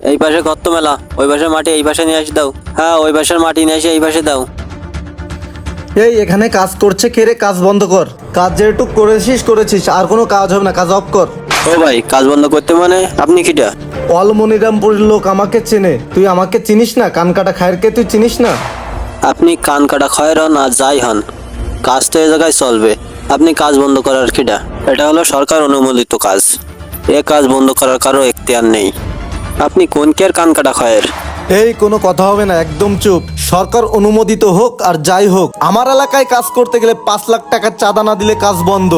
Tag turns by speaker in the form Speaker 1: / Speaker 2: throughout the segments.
Speaker 1: এই পাশে কত মেলা ওই পাশে মাটি এই পাশে নিয়ে আসি দাও। হ্যাঁ ওই পাশের মাটি নিয়ে এসে এই পাশে দাও।
Speaker 2: এই এখানে কাজ করছে কে রে? কাজ বন্ধ কর। কাজ যেটুক করেছিস করেছিস। আর কোনো কাজ হবে না কাজ অফ কর।
Speaker 1: ও ভাই কাজ বন্ধ করতে মানে? আপনি কিটা?
Speaker 2: অলমনিরামপুরের লোক আমাকে চেনে। তুই আমাকে চিনিস না? কান কাটা খায়েরকে তুই চিনিস না?
Speaker 1: আপনি কান কাটা খয়ের হন আর যাই হন। কাজ তো এ জায়গায় চলবে। আপনি কাজ বন্ধ করার কিটা? এটা হলো সরকার অনুমোদিত কাজ। এ কাজ বন্ধ করার কারও এখতিয়ার নেই। আপনি কোন কেয়ার কান কাটা খয়ের?
Speaker 2: এই কোনো কথা হবে না একদম চুপ। সরকার অনুমোদিত হোক আর যাই হোক আমার এলাকায় কাজ করতে গেলে পাঁচ লাখ টাকার চাঁদা না দিলে কাজ বন্ধ।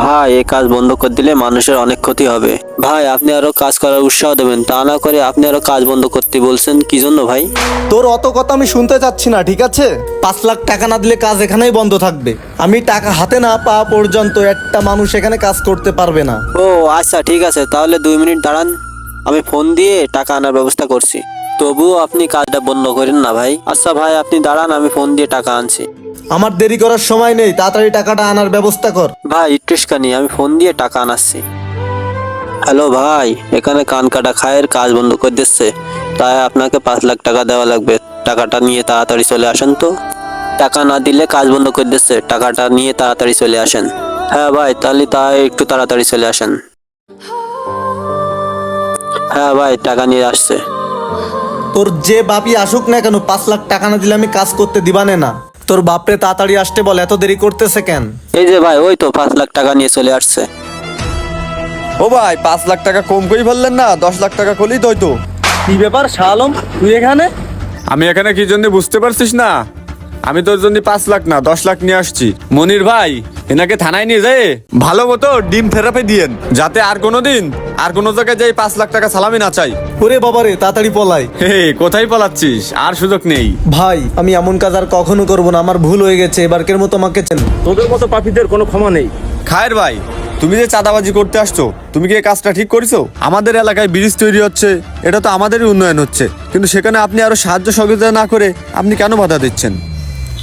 Speaker 1: ভাই এই কাজ বন্ধ করে দিলে মানুষের অনেক ক্ষতি হবে। ভাই আপনি আরও কাজ করার উৎসাহ দেবেন তা না করে আপনি আরও কাজ বন্ধ করতে বলছেন কি জন্য ভাই?
Speaker 2: তোর অত কথা আমি শুনতে চাচ্ছি না ঠিক আছে? পাঁচ লাখ টাকা না দিলে কাজ এখানেই বন্ধ থাকবে। আমি টাকা হাতে না পাওয়া পর্যন্ত একটা মানুষ এখানে কাজ করতে পারবে না।
Speaker 1: ও আচ্ছা ঠিক আছে তাহলে দুই মিনিট দাঁড়ান। আমি ফোন দিয়ে টাকা আনার ব্যবস্থা করছি। তবুও আপনি কাজটা বন্ধ করেন না ভাই। আচ্ছা ভাই আপনি দাঁড়ান আমি ফোন দিয়ে টাকা আনছি।
Speaker 2: আমার দেরি করার সময় নেই তাড়াতাড়ি টাকাটা আনার ব্যবস্থা কর।
Speaker 1: ভাই ইট্রেসকানি আমি ফোন দিয়ে টাকা আনাচ্ছি। হ্যালো ভাই এখানে কান কাটা খায়ের কাজ বন্ধ করে দিচ্ছে। তাই আপনাকে পাঁচ লাখ টাকা দেওয়া লাগবে। টাকাটা নিয়ে তাড়াতাড়ি চলে আসেন তো। টাকা না দিলে কাজ বন্ধ করে দিচ্ছে। টাকাটা নিয়ে তাড়াতাড়ি চলে আসেন। হ্যাঁ ভাই তাহলে তাই একটু তাড়াতাড়ি চলে আসেন। হ্যাঁ ভাই টাকা নিয়ে আসছে।
Speaker 2: তোর যে বাপি আসুক না কেন পাঁচ লাখ টাকা না দিলে আমি কাজ করতে দিবানে না। তোর বাপরে তাড়াতাড়ি আসতে বল এত দেরি করতেছে কেন?
Speaker 1: এই যে ভাই ওই তো পাঁচ লাখ টাকা নিয়ে চলে আসছে।
Speaker 3: ও ভাই পাঁচ লাখ টাকা কম করেই বললেন না দশ লাখ টাকা করলেই তো হয়তো
Speaker 4: কি ব্যাপার শালম তুই এখানে?
Speaker 3: আমি এখানে কি জন্য বুঝতে পারছিস না? আমি তোর জন্য পাঁচ লাখ না দশ লাখ নিয়ে আসছি। মনির ভাই এনাকে থানায় নিয়ে যায় ভালো মতো ডিম থেরাপি দিয়েন যাতে আর কোনো দিন আর কোনো জায়গায় যাই পাঁচ লাখ টাকা সালামি না চাই।
Speaker 2: ওরে বাবারে তাড়াতাড়ি পলাই।
Speaker 3: হে কোথায় পালাচ্ছিস? আর সুযোগ নেই।
Speaker 2: ভাই আমি এমন কাজ আর কখনো করব না আমার ভুল হয়ে গেছে এবারকের মতো আমাকে চেন।
Speaker 4: তোদের মতো পাপীদের কোনো ক্ষমা নেই।
Speaker 3: খায়ের ভাই তুমি যে চাঁদাবাজি করতে আসছো তুমি কি এই কাজটা ঠিক করেছ? আমাদের এলাকায় ব্রিজ তৈরি হচ্ছে এটা তো আমাদেরই উন্নয়ন হচ্ছে। কিন্তু সেখানে আপনি আরও সাহায্য সহযোগিতা না করে আপনি কেন বাধা দিচ্ছেন?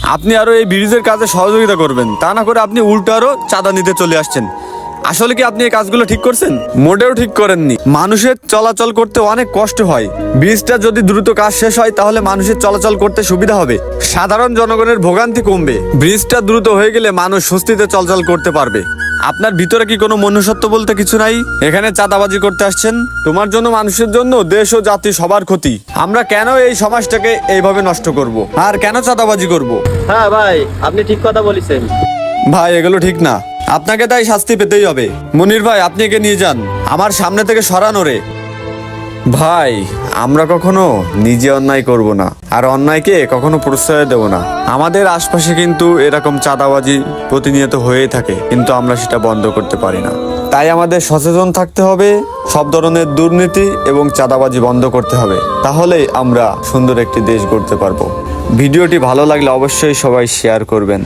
Speaker 3: আপনি আরও এই ব্রিজের কাজে সহযোগিতা করবেন। তা না করে আপনি উল্টো আরও চাঁদা নিতে চলে আসছেন। আসলে কি আপনি এই কাজগুলো ঠিক করছেন? মোটেও ঠিক করেননি। মানুষের চলাচল করতে অনেক কষ্ট হয়। ব্রিজটা যদি দ্রুত কাজ শেষ হয়, তাহলে মানুষের চলাচল করতে সুবিধা হবে। সাধারণ জনগণের ভোগান্তি কমবে। ব্রিজটা দ্রুত হয়ে গেলে মানুষ স্বস্তিতে চলাচল করতে পারবে। আপনার ভিতরে কি কোনো মনুষ্যত্ব বলতে কিছু নাই? এখানে চাঁদাবাজি করতে আসছেন। তোমার জন্য মানুষের জন্য দেশ ও জাতি সবার ক্ষতি। আমরা কেন এই সমাজটাকে এইভাবে নষ্ট করব? আর কেন চাঁদাবাজি করব?
Speaker 4: হ্যাঁ ভাই আপনি ঠিক কথা বলেছেন।
Speaker 3: ভাই এগুলো ঠিক না। আপনাকে তাই শাস্তি পেতেই হবে। মনির ভাই আপনি একে নিয়ে যান। আমার সামনে থেকে সরানো রে ভাই, আমরা কখনো নিজে অন্যায় করব না, আর অন্যায়কে কখনো প্রশ্রয় দেব না। আমাদের আশপাশে কিন্তু এরকম চাঁদাবাজি প্রতিনিয়ত হয়েই থাকে, কিন্তু আমরা সেটা বন্ধ করতে পারি না। তাই আমাদের সচেতন থাকতে হবে, সব ধরনের দুর্নীতি এবং চাঁদাবাজি বন্ধ করতে হবে। তাহলেই আমরা সুন্দর একটি দেশ গড়তে পারব। ভিডিওটি ভালো লাগলে অবশ্যই সবাই শেয়ার করবেন।